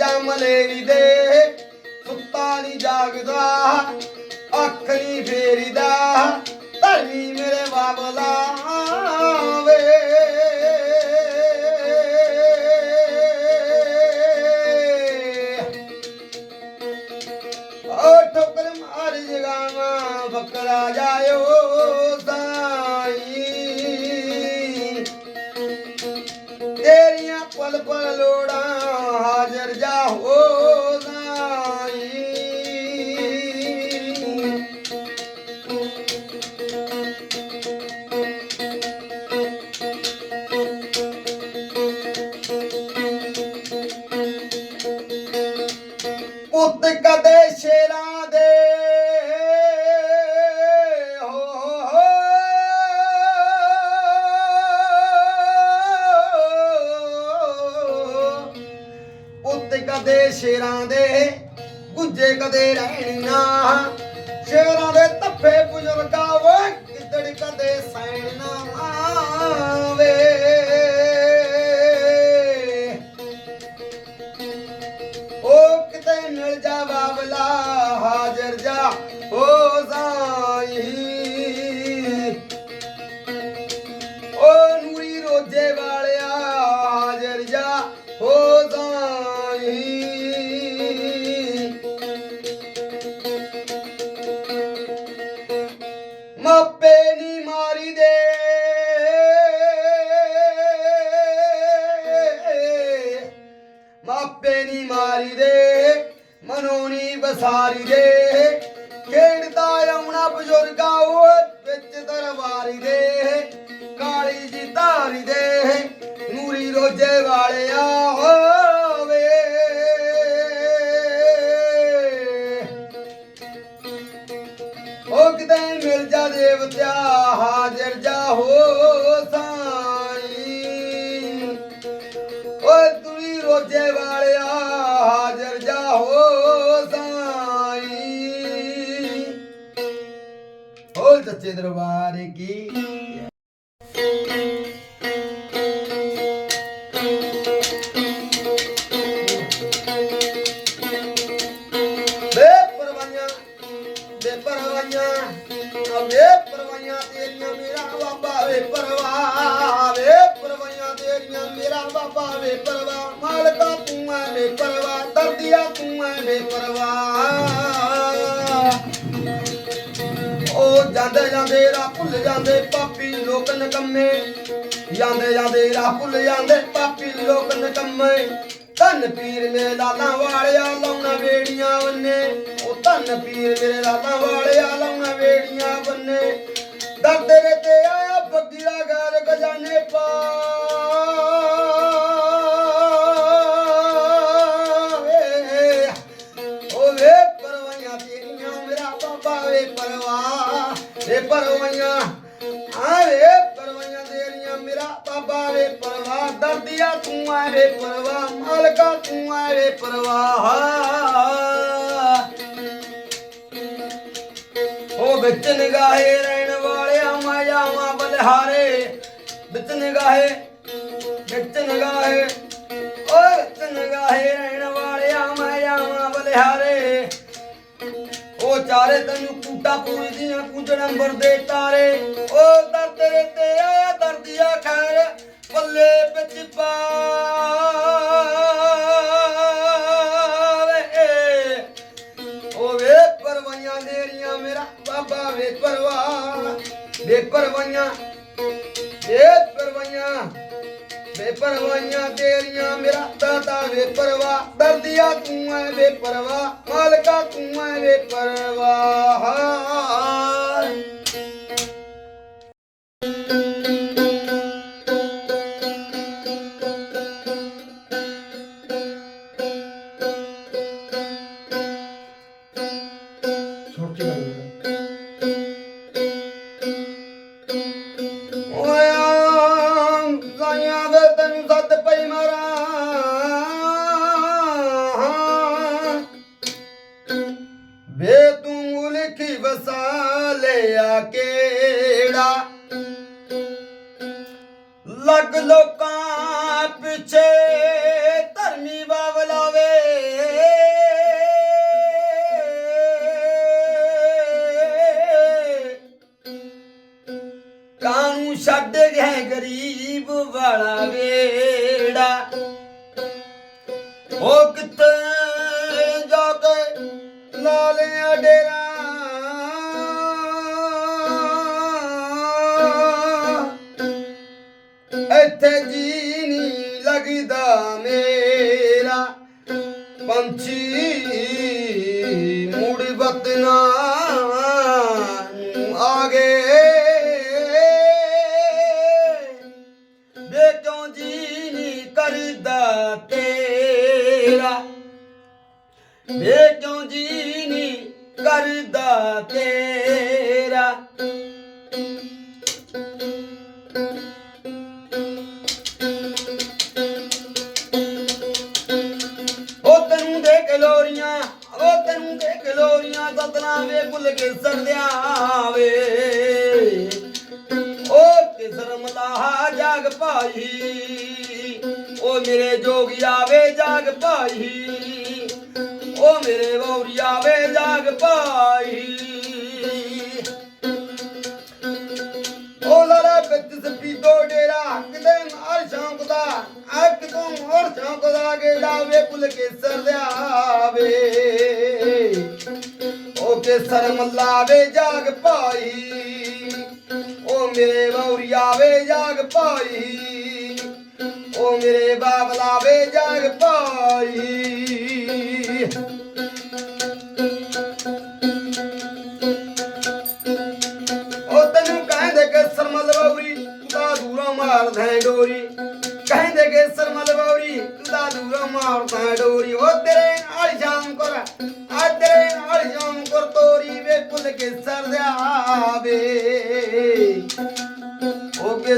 ਵਿੱਚ ਜਮ ਲੈਰੀ ਦੇ, ਸੁੱਤਾ ਨਹੀਂ ਜਾਗਦਾ, ਅੱਖ ਨਹੀਂ ਫੇਰੀਦਾ ਧਰਮੀ ਮੇਰੇ ਬਾਬਲਾ ਵੇ। ਓ ਠੋਕਰ ਮਾਰ ਜਗਾਵਾ, ਬੱਕਰਾ ਜਾਇਓ ਸਾਈ। ਤੇਰੀਆਂ ਪਲ ਪਲ ਲੋੜ later. ਸੱਚੇ ਦਰਬਾਰ ਕੀ? ਬੇ ਪਰਵਾਈਆਂ ਵੇ ਪਰਵਾਈਆਂ ਤੇਰੀਆਂ ਮੇਰਾ ਬਾਬਾ, ਵੇ ਪਰਵਾ ਵੇ ਪਰਵਾਈਆਂ ਤੇਰੀਆਂ ਮੇਰਾ ਬਾਬਾ, ਵੇ ਪਰਵਾ ਮਾਲਕਾ ਤੂੰ ਐ, ਵੇ ਪਰਵਾ ਦਰਦੀਆ ਤੂੰ ਐ, ਵੇ ਪਰਵਾ ਜਾਂਦੇ ਜਾਂਦੇ ਰਾਹ ਭੁੱਲ ਜਾਂਦੇ ਪਾਪੀ ਲੋਕ ਨਕੰਮੇ। ਜਾਂਦੇ ਜਾਂਦੇ ਰਾਹ ਭੁੱਲ ਜਾਂਦੇ ਪਾਪੀ ਲੋਕ ਨਕੰਮੇ। ਧੰਨ ਪੀਰ ਮੇਰੇ ਲਾਲਾਂ ਵਾਲਿਆ ਲਾਉਣਾ ਵੇੜੀਆਂ ਬੰਨੇ। ਉਹ ਧੰਨ ਪੀਰ ਮੇਰੇ ਲਾਲਾਂ ਵਾਲਿਆ ਲਾਉਣਾ ਵੇੜੀਆਂ ਬੰਨੇ। ਦਰ ਤੇਰੇ ਵੇ ਵਿੱਚ ਨਿਗਾਹੇ ਰਹਿਣ ਵਾਲਿਆ ਮੈਂ ਜਾਵਾਂ ਬਲਿਹਾਰੇ, ਵਿੱਚ ਨਿਗਾਹੇ ਵਿੱਚ ਨਿਗਾਹੇ, ਓਏ ਵਿੱਚ ਨਿਗਾਹੇ ਰਹਿਣ ਵਾਲਿਆ ਮੈਂ ਜਾਵਾਂ ਬਲਿਹਾਰੇ। ਉਹ ਚਾਰੇ ਤੈਨੂੰ ਕੂਟਾ ਪੂਰੀ ਦੀਆਂ ਕੁੰਜ ਨੰਬਰ ਦੇ ਤਾਰੇ। ਉਹ ਦਰ ਤੇਰੇ ਤੇ ਆਇਆ ਦਰਦੀਆ ਖੈਰ, ਪੱਲੇ ਵਿੱਚ ਪਾਵੇ ਵੇ ਪਰਵਾਈਆਂ ਵੇ ਪਰਵਾਈਆਂ ਤੇਰੀਆਂ, ਮੇਰਾ ਦਾਤਾ ਵੇ ਪਰਵਾ ਦਰਦੀਆ ਤੂੰ ਐ ਵੇ ਪਰਵਾ ਮਾਲਕਾ ਤੂੰ ਐ ਵੇ ਕਾਨੂੰ ਛੱਡ ਗਏ ਗਰੀਬ ਵਾਲਾ ਵੇੜਾ ਹੋ ਕਿਤੇ ਜਾ ਕੇ ਲਾ ਡੇਰਾ। ਇੱਥੇ ਜੀ ਨਹੀਂ ਲੱਗਦਾ ਮੇਰਾ। ਪੰਛੀ ਮੁੜ ਵਤਨਾ। ਲੋਰੀਆਂ ਵੇ ਭੁੱਲ ਕੇ ਸਰਦਿਆ ਵੇ ਉਹ ਕਿਸਰ ਮਲਾਹਾ ਜਾਗ ਭਾਈ ਉਹ ਮੇਰੇ ਜੋਗੀ ਆਵੇ ਜਾਗ ਭਾਈ ਉਹ ਮੇਰੇ ਬੌਰੀ ਆਵੇ ਜਾਗ ਭਾਈ। ਉਹ ਲਾਲਾ ਵਿੱਚ ਸੱਪੀ ਦੋ ਡੇਰਾ ਕਿਤੇ ਮਾਰ ਸ਼ੌਂਕ ਦਾ ਅੱਖ ਤੋਂ ਹੋਰ ਸ਼ੌਂਕ ਦਾ ਗੇੜਾ ਵੇ ਭੁੱਲ ਕੇ ਸਰਦਿਆ ਵੇ ਉਹ ਕੇ ਸਰ ਜਾਗ ਪਾਈ ਉਹ ਮੇਰੇ ਬੌਰੀਆ ਵੇ ਜਾਗ ਪਾਈ ਉਹ ਮੇਰੇ ਬਾਬਲਾ ਵੇ ਜਾਗ ਪਾਈ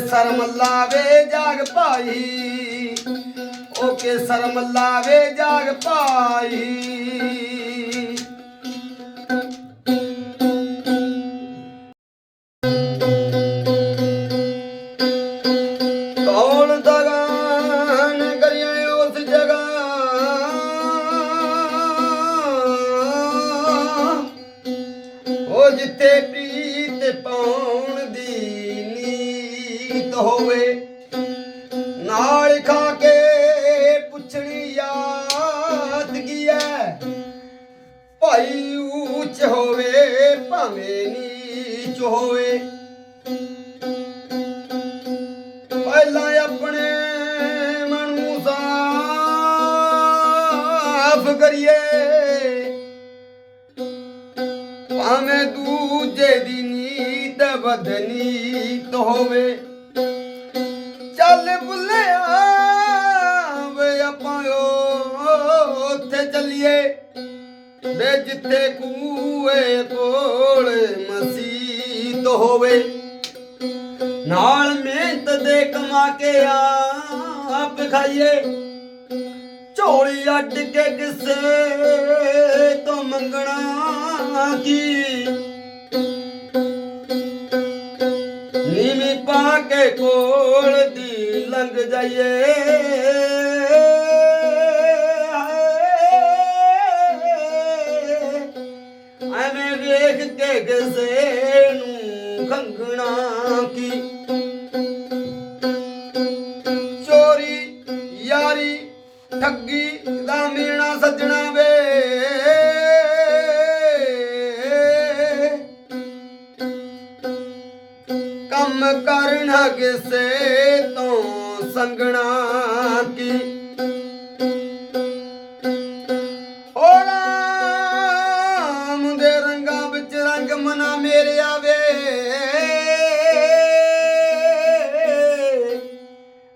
ਉਹ ਕੇ ਵੇ ਜਾਗ ਭਾਈ। ਉਹ ਕੇ ਸਰਮੱਲਾ ਵੇ ਜਾਗ ਭਾਈ। ਕੌਣ ਦਗਾਨ ਕਰਿਆ ਉਸ ਜਗ੍ਹਾ? ਉਹ ਜਿੱਥੇ ਪ੍ਰੀਤ ਪਾਉਣ ਸਾਫ਼ ਕਰੀਏ। ਭਾਵੇਂ ਦੂਜੇ ਦੀ ਨੀਤ ਬਦਨੀਤ ਹੋਵੇ, ਚੱਲ ਬੁੱਲਿਆ ਵੇ ਆਪਾਂ ਉੱਥੇ ਚੱਲੀਏ। ਵੇ ਜਿੱਥੇ ਕੂਏ ਕੋਲ ਮਸੀਤ ਹੋਵੇ, ਨਾਲ ਮਿਹਨਤ ਦੇ ਕਮਾ ਕੇ ਆਪ ਖਾਈਏ। ਝੋਲੀ ਅੱਡ ਕੇ ਕਿਸੇ ਤੋਂ ਮੰਗਣਾ ਕੀ? ਨੀਵੀਂ ਪਾ ਕੇ ਕੋਲ ਦੀ ਲੰਘ ਜਾਈਏ। ਐਵੇਂ ਵੇਖ ਕੇ ਕਿਸੇ ਨੂੰ ਖੰਗਣਾ ਕੀ? ਸੰਗਣਾ ਕੀ? ਓ ਦੇ ਰੰਗਾਂ ਵਿੱਚ ਰੰਗ ਮਨਾ ਮੇਰੇ ਆਵੇ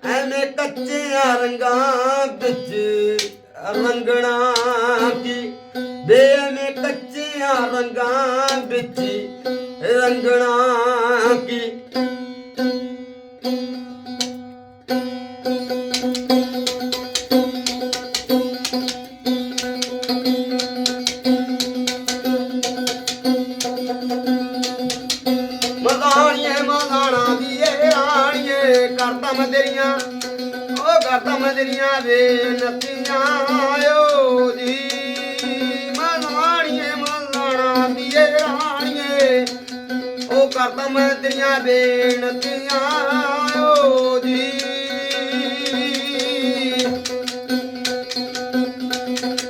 ਐਵੇਂ ਕੱਚਿਆਂ ਰੰਗਾਂ ਵਿੱਚ ਰੰਗਣਾ ਕੀ? ਦੇ ਐਵੇਂ ਕੱਚਿਆਂ ਰੰਗਾਂ ਵਿੱਚ ਰੰਗਣਾ ਕੀ? ਉਹ ਕਰਦਾ ਮੈਂ ਤੇਰੀਆਂ ਬੇਨਤੀਆਂ ਓ ਜੀ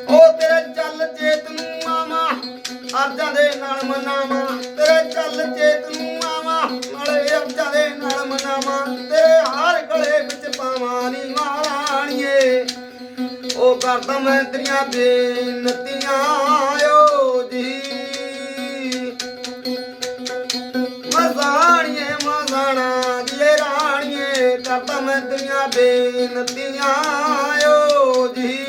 ਉਹ ਤੇਰੇ ਚੱਲ ਚੇਤ ਨੂੰ ਆਵਾਂ, ਅਰਜਾਂ ਦੇ ਨਾਲ ਮਨਾਵਾਂ। ਤੇਰੇ ਚੱਲ ਚੇਤ ਨੂੰ ਆਵਾਂ, ਨਾਲੇ ਅਰਜਾਂ ਦੇ ਨਾਲ ਮਨਾਵਾਂ। ਤੇਰੇ ਹਰ ਗਲੇ ਵਿੱਚ ਪਾਵਾਂ ਨੀ ਮਾਣੀਏ। ਉਹ ਕਰਦਾ ਮੈਂ ਤੇਰੀਆਂ ਬੇਨਤੀਆਂ ਕਰਦਾ ਬੇਨਤੀਆਂ ਓ ਜੀ।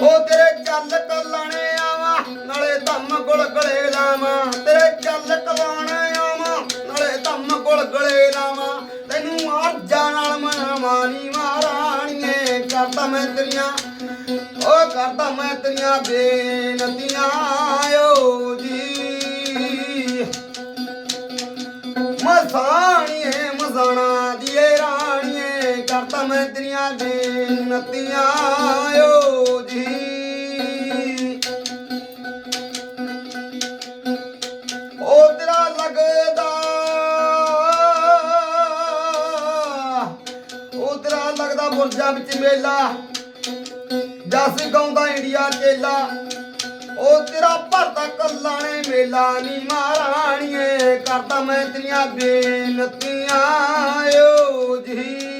ਉਹ ਤੇਰੇ ਚੱਲ ਕਲਾਣੇ ਆਵਾਂ, ਨਾਲੇ ਧੰਮ ਗੁਲ ਗਲੇ ਲਾਵਾਂ। ਤੇਰੇ ਚੱਲ ਕਲਾਣੇ ਆਵਾਂ, ਨਾਲੇ ਧੰਮ ਗੁਲ ਗਲੇ ਲਾਵਾਂ। ਤੈਨੂੰ ਆਰਜਾਂ ਨਾਲ ਮਨਾਵਾਂ ਨੀ ਮਹਾਰਾਣੀਏ। ਕਰਦਾ ਮੈਂ ਤੇਰੀਆਂ ਉਹ ਕਰਦਾ ਮੈਂ ਤੇਰੀਆਂ ਬੇਨਤੀਆਂ ਓ ਜੀ। ਮਸਾਣੀਏ ਰਾਣੀਏ ਕਰਦਾ ਮੈਂ ਬੇਨਤੀਆਂ ਓ ਜੀ। ਉਹ ਤੇਰਾ ਲੱਗਦਾ ਉਹ ਤੇਰਾ ਲੱਗਦਾ ਬੁਰਜਾਂ ਵਿੱਚ ਮੇਲਾ, ਜਸ ਗਾਉਂਦਾ ਇੰਡੀਆ ਚੇਲਾ ਉਹ ਤੇਰਾ ਭਰਦਾ ਕੱਲਾ ਨੇ ਮੇਲਾ, ਨੀ ਮਹਾਰਾਣੀਏ ਕਰਦਾ ਮੈਂ ਤੇਰੀਆਂ ਬੇਨਤੀਆਂ, ਓ ਜੀ।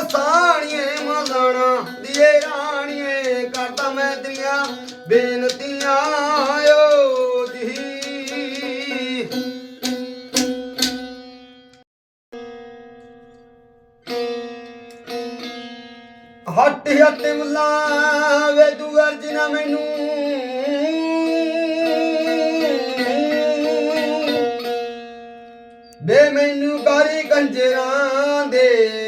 ਮਸਾਣੀਏ ਮਲਾਣਾ ਦੀਏ ਰਾਣੀਏ ਕਰਦਾ ਮੈਂ ਤੇਰੀਆਂ ਬੇਨਤੀਆਂ ਓ ਜੀ। ਹੱਟ ਹੱਟ ਮੁੱਲਾ ਵੇ, ਤੂੰ ਅਰਜਨਾ ਮੈਨੂੰ। ਬੇ ਮੈਨੂੰ ਗਾਰੀ ਕੰਜਰਾਂ ਦੇ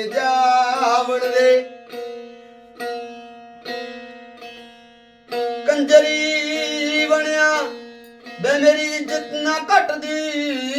ਕੰਜਰੀ ਘਟਦੀ